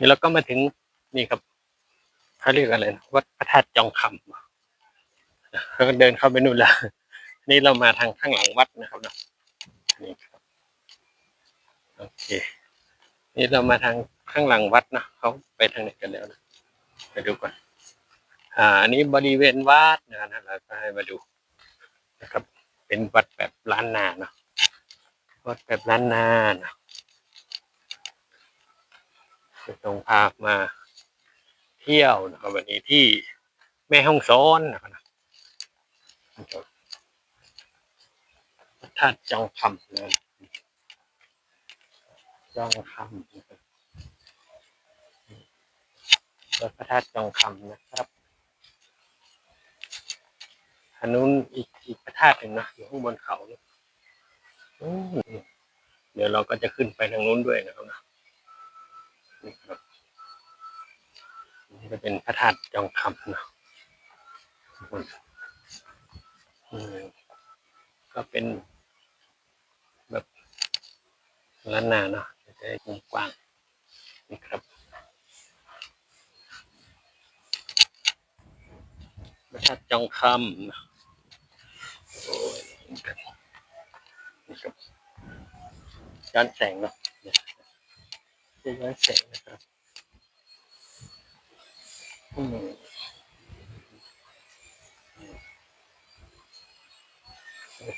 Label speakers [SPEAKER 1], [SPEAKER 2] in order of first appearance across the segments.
[SPEAKER 1] นี่เราก็มาถึงนี่ครับเขาเรียกอะไรนะวัดพระธาตุจองคำเราก็เดินเข้าไปนู่นละนี่เรามาทางข้างหลังวัดนะครับเนาะนี่ครับโอเค นี่เรามาทางข้างหลังวัดนะเขาไปทางไหนกันแล้วนะไปดูก่อนอ่าอันนี้บริเวณวัดนะนะเราก็ให้มาดูนะครับ เป็นวัดแบบล้านนาเนาะวัดแบบล้านนาเนาะ จะตรงพามาเที่ยวนะครับวันนี้ที่แม่ห้องซ้อนนะครับนะพระธาตุจองคำนะจองคำวัดพระธาตุจองคำนะครับอันนู้นอีกอีกพระธาตุหนึ่งนะอยู่ข้างบนเขาเนี่ยอืมเดี๋ยวเราก็จะขึ้นไปทางนู้นด้วยนะครับนะ นี่ครับนี่ก็เป็นพระธาตุจองคำนะอืมก็เป็น แบบล้านนาเนาะจะได้กว้างนี่ครับพระธาตุจองคำนะโอ้ยนี่ครับนี่ครับย้อนแสงเนาะ จะย้อนแสงนะครับอืม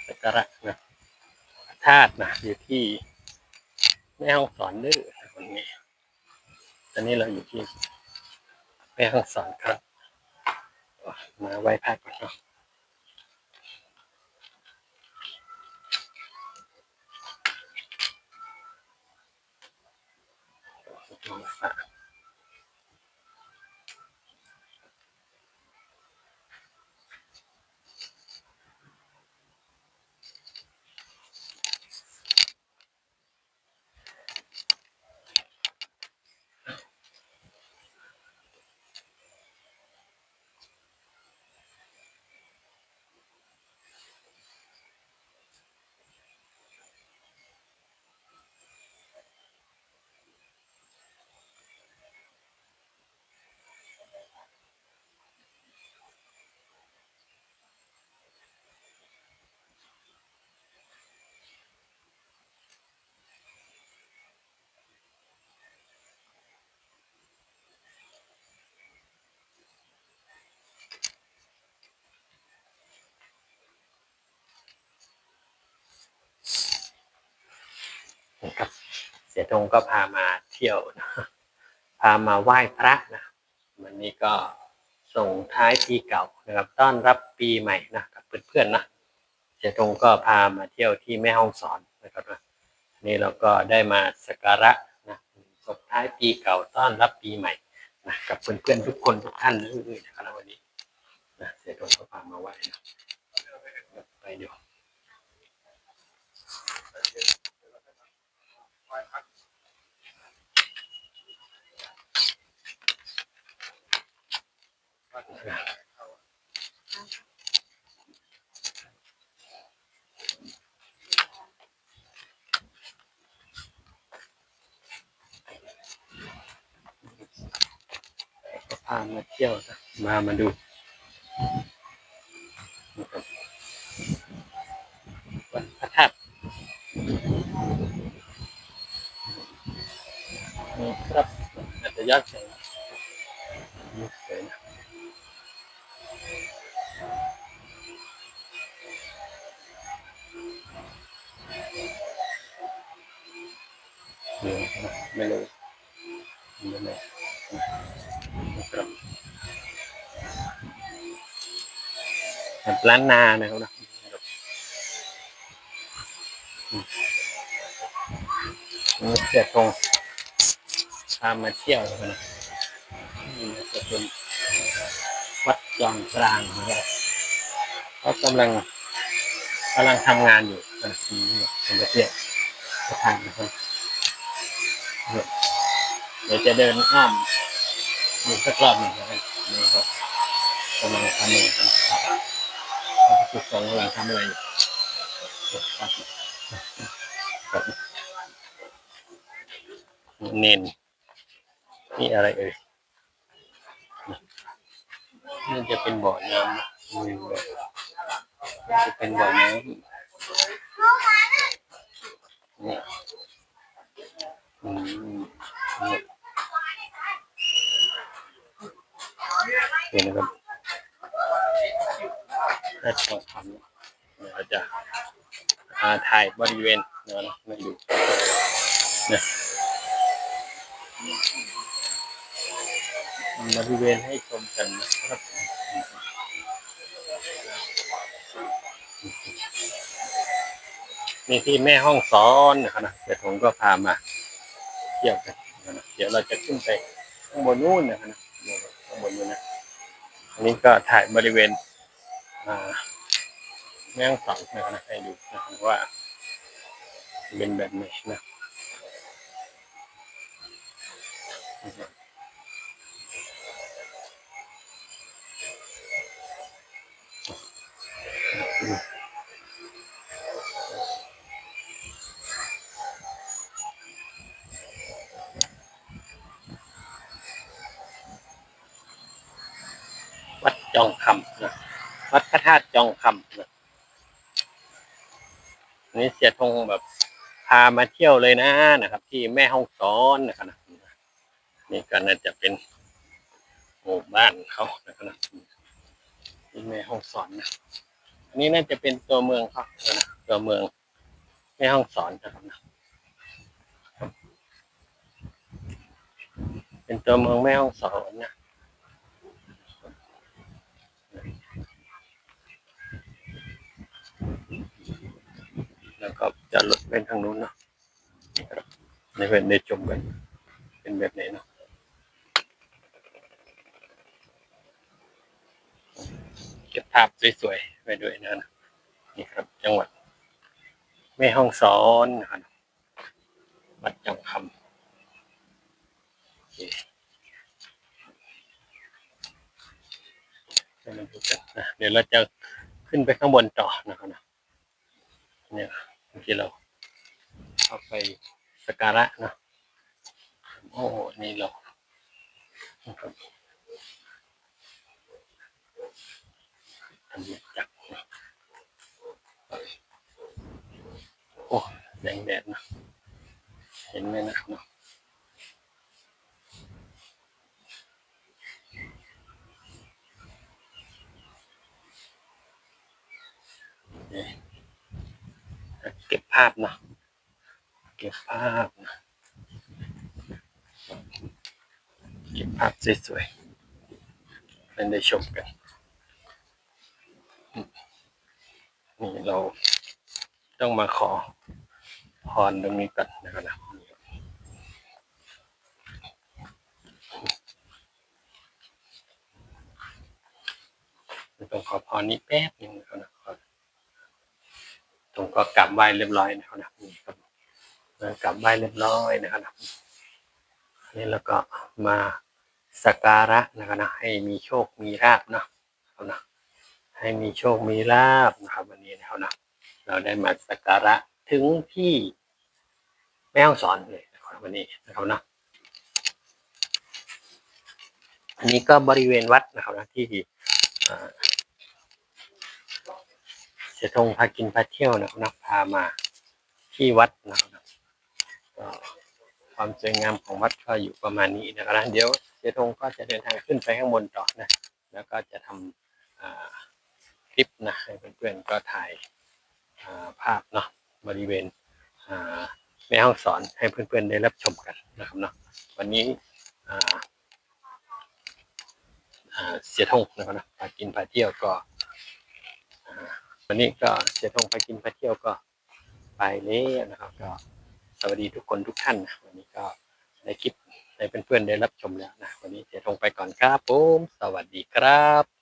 [SPEAKER 1] สักการะนะธาตุนะอยู่ที่แม่ห้องสอนเด้อนะวันนี้ตอนนี้เราอยู่ที่แม่ห้องสอนครับมาไหว้พระก่อนเนาะ ไหว้พร เสียทงก็พามาเที่ยวนะพามาไหว้พระนะวันนี้ก็ส่งท้ายปีเก่านะครับต้อนรับปีใหม่นะกับเพื่อนๆนะเสียทงก็พามาเที่ยวที่แม่ห้องสอนนะครับนะนี่เราก็ได้มาสักการะนะส่งท้ายปีเก่าต้อนรับปีใหม่นะกับเพื่อนๆทุกคนทุกท่านเลยนะครับวันนี้นะเสียทงก็พามาไหว้นะไปเดี๋ยว มาเที่ยวนะมามาดูนะครับวัดพระธาตุนี่ครับอาจจะยอดแสงนี่สวยนะนี่นะไม่รู้ไม่รู้นะครับ แบบล้านนานะครับนะนี่เสียทงพามาเที่ยวนะครับนะนี่จะเป็นวัดจอมกลางนะครับเขากำลังกำลังทำงานอยู่นะนี่เป็นประเทศประธานนะครับเนี่ยเดี๋ยวจะเดินอ้อม ดูสักรอบหนึ่งนะครับนี่ครับกำลังทำอะไรกันครับผู้ปกครองกำลังทำอะไรอยู่ครับครับเน้นนี่อะไรเอ่ยนี่จะเป็นบ่อน้ำนะนี่บ่อจะเป็นบ่อน้ำนี่อืมนี่นี่นะครับถ้าต้องทำเนี่ยเราจะ อ่าถ่ายบริเวณนะนะมาดูนะบริเวณให้ชมกันนะครับนี่ที่แม่ห้องสอนนะครับนะเดี๋ยวผมก็พามาเที่ยวกันนะเดี๋ยวเราจะขึ้นไปข้างบนนู้นนะครับนะข้างบนนู้นนะอันนี้ก็ถ่ายบริเวณอ่า แม่งสอนนะครับนะให้ดูนะครับว่า เป็นแบบไหนนะวัดจองคำนะวัดพระธาตุจองคำนะ นี้เสียทงแบบพามาเที่ยวเลยนะนะครับ ที่แม่ห้องสอนนะครับนี่ก็น่าจะเป็นหมู่บ้านเขานะครับนะที่แม่ห้องสอนนะอันนี้น่าจะเป็นตัวเมืองเขานะตัวเมืองแม่ห้องสอนนะครับนะเป็นตัวเมืองแม่ห้องสอนนะ แล้วก็จะลดเป็นทางนู้นเนาะนี่ครับในเพื่อนได้ชมกัน เป็นแบบไหนเนาะเก็บภาพสวยๆไว้ด้วยนะนะนี่ครับ จังหวัดแม่ห้องสอนนะครับวัดจังคำเดี๋ยวเราจะขึ้นไปข้างบนต่อนะครับ ที่เราเข้าไปสกการะนะโอ้นี่เรานะครับทำจากนะโอ้แดงแดดนะเห็นไหมนะครับเนาะนี่เก็บ ภาพนะเก็บภาพนะเก็บภาพสวยๆให้ได้ชมกันนี่เราต้องมาขอพรตรงนี้ก่อนนะครับนะต้องขอพรนี้แป๊บหนึงนะครับนะ ตรงก็กลับไหว้เรียบร้อยนะครับนะนี่ครับกลับไหว้เรียบร้อยนะครับนะนี่แล้วก็มาสักการะนะครับนะให้มีโชคมีลาภเนะครับนะให้มีโชคมีลาบนะครับวันนี้นะครับนะเราได้มาสักการะถึงที่แม่ห้องสอนเลยนะครับวันนี้นะครับนะอันนี้ก็บริเวณวัดนะครับนะที่ สียทงพากินพาเที่ยวนะครับนะพามาที่วัดนะครับก็ความสวยงามของวัดก็อยู่ประมาณนี้นะครับนะเดี๋ยวเสียทงก็จะเดินทางขึ้นไปข้างบนต่อนะ แล้วก็จะทำอ่าคลิปนะให้เพื่อนๆก็ถ่ายาภาพเนาะบริเวณอ่าในห้องสอนให้เพื่อนๆได้รับชมกันนะครับเนาะวันนี้เสียทงนะครับนะพากินพาเที่ยวก็ วันนี้ก็เสียทงพากินพาเที่ยวก็ไปแล้วนะครับ ก็สวัสดีทุกคนทุกท่านนะวันนี้ก็ได้คลิปให้เพื่อนๆได้รับชมแล้วนะวันนี้เสียทงไปก่อนครับผมสวัสดีครับ